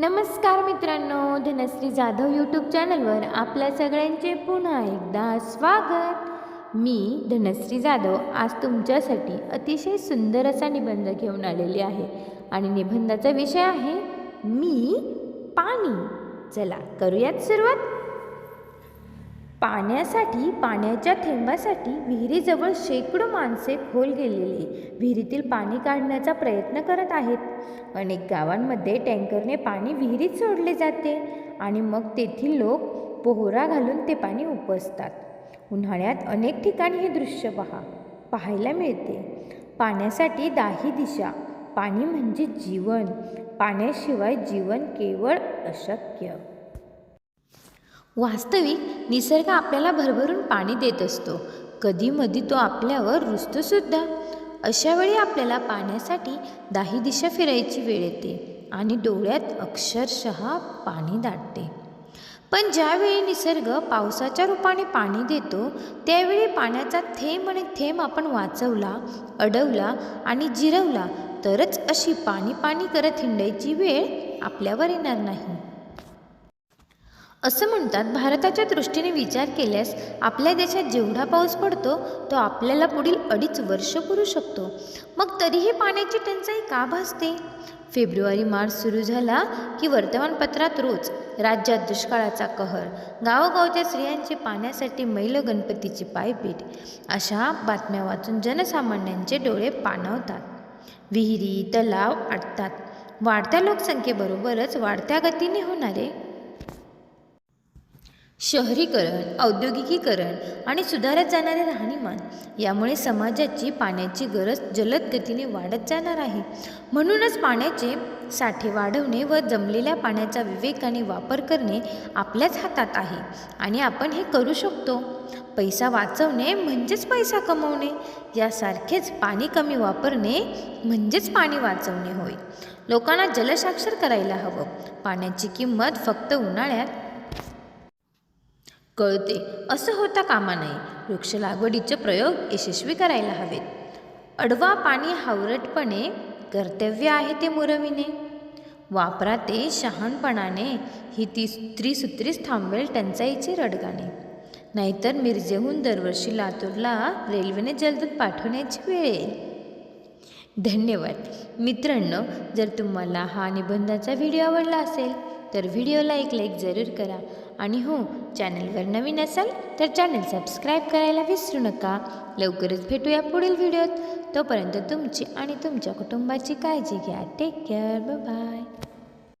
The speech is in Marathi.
नमस्कार मित्रांनो धनश्री जाधव यूट्यूब चॅनलवर आपल्या सगळ्यांचे पुन्हा एकदा स्वागत. मी धनश्री जाधव आज तुमच्यासाठी अतिशय सुंदर असा निबंध घेऊन आलेली आहे. आणि निबंधाचा विषय आहे मी पाणी. चला करूयात सुरुवात. पाण्यासाठी पाण्याच्या थेंबासाठी विहिरीजवळ शेकडो माणसे खोल गेलेली. विहिरीतील पाणी काढण्याचा प्रयत्न करत आहेत. अनेक गावांमध्ये टँकरने पाणी विहिरीत सोडले जाते आणि मग तेथील लोक पोहरा घालून ते पाणी उपसतात. उन्हाळ्यात अनेक ठिकाणी हे दृश्य पहा. पाहायला मिळते. पाण्यासाठी दाही दिशा. पाणी म्हणजे जीवन. पाण्याशिवाय जीवन केवळ अशक्य. वास्तविक निसर्ग आपल्याला भरभरून पाणी देत असतो. कधीमधी तो आपल्यावर रुजतोसुद्धा अशावेळी आपल्याला पाण्यासाठी दाही दिशा फिरायची वेळ येते आणि डोळ्यात अक्षरशः पाणी दाटते. पण ज्यावेळी निसर्ग पावसाच्या रूपाने पाणी देतो त्यावेळी पाण्याचा थेंब आणि थेंब आपण वाचवला अडवला आणि जिरवला तरच अशी पाणी पाणी करत हिंडायची वेळ आपल्यावर येणार नाही. असं म्हणतात भारताच्या दृष्टीने विचार केल्यास आपल्या देशात जेवढा पाऊस पडतो तो आपल्याला पुढील अडीच वर्ष पुरू शकतो. मग तरीही पाण्याची टंचाई का भासते? फेब्रुवारी मार्च सुरू झाला की वर्तमानपत्रात रोज राज्यात दुष्काळाचा कहर गावोगावच्या स्त्रियांचे पाण्यासाठी मैल गणपतीची पायपीट अशा बातम्या वाचून जनसामान्यांचे डोळे पाणवतात. विहिरी तलाव आटतात वाढत्या लोकसंख्येबरोबरच वाढत्या गतीने होणारे शहरीकरण औद्योगिकीकरण आणि सुधारत जाणारे राहणीमान यामुळे समाजाची पाण्याची गरज जलद गतीने वाढत जाणार आहे. म्हणूनच पाण्याचे साठे वाढवणे व जमलेल्या पाण्याचा विवेकाने वापर करणे आपल्याच हातात आहे आणि आपण हे करू शकतो. पैसा वाचवणे म्हणजेच पैसा कमवणे यासारखेच पाणी कमी वापरणे म्हणजेच पाणी वाचवणे होय. लोकांना जलसाक्षर करायला हवं. पाण्याची किंमत फक्त उन्हाळ्यात कळते. असं होता कामा नये. वृक्ष लागवडीचे प्रयोग यशस्वी करायला हवेत. अडवा पाणी हावरटपणे कर्तव्य आहे ते मुरविणे वापरा ते शहाणपणाने ही ती त्रिसूत्रीच थांबवेल टंचाईचे रडगाणे. नाहीतर मिरजेहून दरवर्षी लातूरला रेल्वेने जलदूत पाठवण्याची वेळ येईल. धन्यवाद. मित्रांनो जर तुम्हाला हा निबंधाचा व्हिडिओ आवडला असेल तर व्हिडिओला एक लाईक जरूर करा. आणि हो चॅनलवर नवीन असाल तर चॅनल सबस्क्राईब करायला विसरू नका. लवकरच भेटूया पुढील व्हिडिओत. तोपर्यंत तुमची आणि तुमच्या कुटुंबाची काळजी घ्या. Take care bye